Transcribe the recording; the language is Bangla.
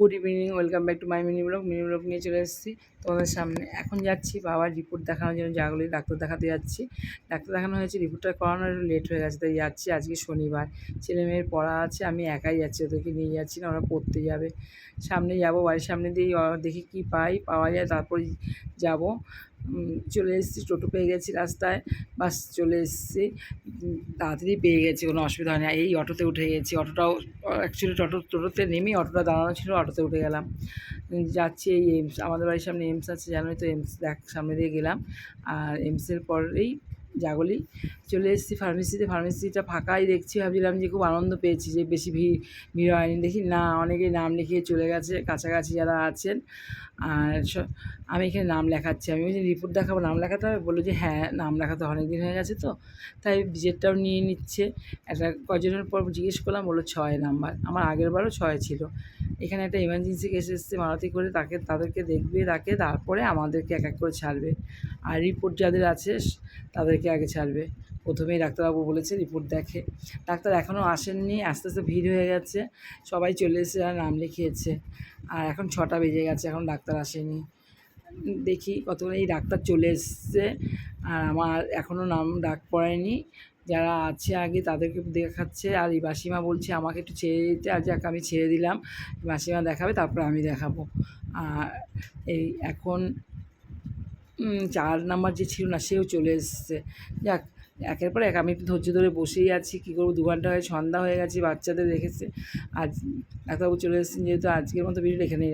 Good evening welcome back to my mini vlog mini vlog নিয়ে চলে এসেছি তোমাদের সামনে। এখন যাচ্ছি বাবার রিপোর্ট দেখানোর জন্য। যাগুলি ডাক্তার দেখাতে যাচ্ছি। ডাক্তার দেখানো হয়েছে রিপোর্টটা করানো একটু লেট হয়ে গেছে, তাই যাচ্ছি। আজকে শনিবার। ছেলে মেয়ের পড়া আছে, আমি একাই যাচ্ছি, ওদেরকে নিয়ে যাচ্ছি, না ওরা পড়তে যাবে। সামনে যাব, বাড়ির সামনে দিয়ে দেখি কি পাই, পাওয়া যায়, তারপরে যাব। চলে এসেছি, টোটো পেয়ে গেছি রাস্তায়, বাস চলে এসেছি তাড়াতাড়ি পেয়ে গেছি, কোনো অসুবিধা হয় না। এই অটোতে উঠে গেছি, অটোটাও অ্যাকচুয়ালি টোটো, টোটোতে নেমেই অটোটা দাঁড়ানো ছিল, অটোতে উঠে গেলাম। যাচ্ছি এই এমস আমাদের বাড়ির সামনে এমস আছে, জানোই তো এমস দেখ, সামনে দিয়ে গেলাম। আর এমসের পরেই জাগলি চলে এসেছি ফার্মেসিতে ফার্মেসিটা ফাঁকাই দেখছি, ভাবছিলাম যে খুব আনন্দ পেয়েছি যে বেশি ভিড় ভিড় হয়নি। দেখি না অনেকেই নাম লিখিয়ে চলে গেছে, কাছাকাছি যারা আছেন। আর আমি এখানে নাম লেখাচ্ছি। আমি বলছি, রিপোর্ট দেখাবো, নাম লেখাতে হবে? বলল যে হ্যাঁ নাম লেখাতে অনেক দিন হয়ে গেছে তো। তাই বিজেরটাও নিয়ে নিচ্ছে। একটা কজনের পর জিজ্ঞেস করলাম, বলল, ছয় নাম্বার। আমার আগের বারও ছয় ছিল। এখানে একটা ইমার্জেন্সি কেস এসেছে, মারাতি করে তাকে, তাদেরকে দেখবে, তাকে, তারপরে আমাদেরকে এক এক করে ছাড়বে। আর রিপোর্ট যাদের আছে, তাদেরকে আগে ছাড়বে। প্রথমেই ডাক্তারবাবু বলেছে রিপোর্ট দেখে। ডাক্তার এখনও আসেননি, আস্তে আস্তে ভিড় হয়ে গেছে, সবাই চলে এসে আর নাম লিখিয়েছে। আর এখন ছটা বেজে গেছে এখন ডাক্তার আসেনি। দেখি কতক্ষণ এই ডাক্তার চলে এসছে, আর আমার এখনও নাম ডাক পড়ায়নি যারা আছে আগে তাদেরকে দেখাচ্ছে, আর এই মাসিমা বলছে, আমাকে একটু ছেড়ে দিতে। আর যাক আমি ছেড়ে দিলাম, মাসিমা দেখাবে, তারপর আমি দেখাবো। আর এই এখন চার নাম্বার যে ছিল না, সেও চলে এসছে যাক, একের পর এক আমি ধৈর্য ধরে বসেই আছি, কী করব দু ঘণ্টা হয়ে সন্ধ্যা হয়ে গেছে, বাচ্চাদের রেখেছে আজ ডাক্তারবাবু চলে এসেছেন, যেহেতু আজকের মতো ভিডিও এখানেই।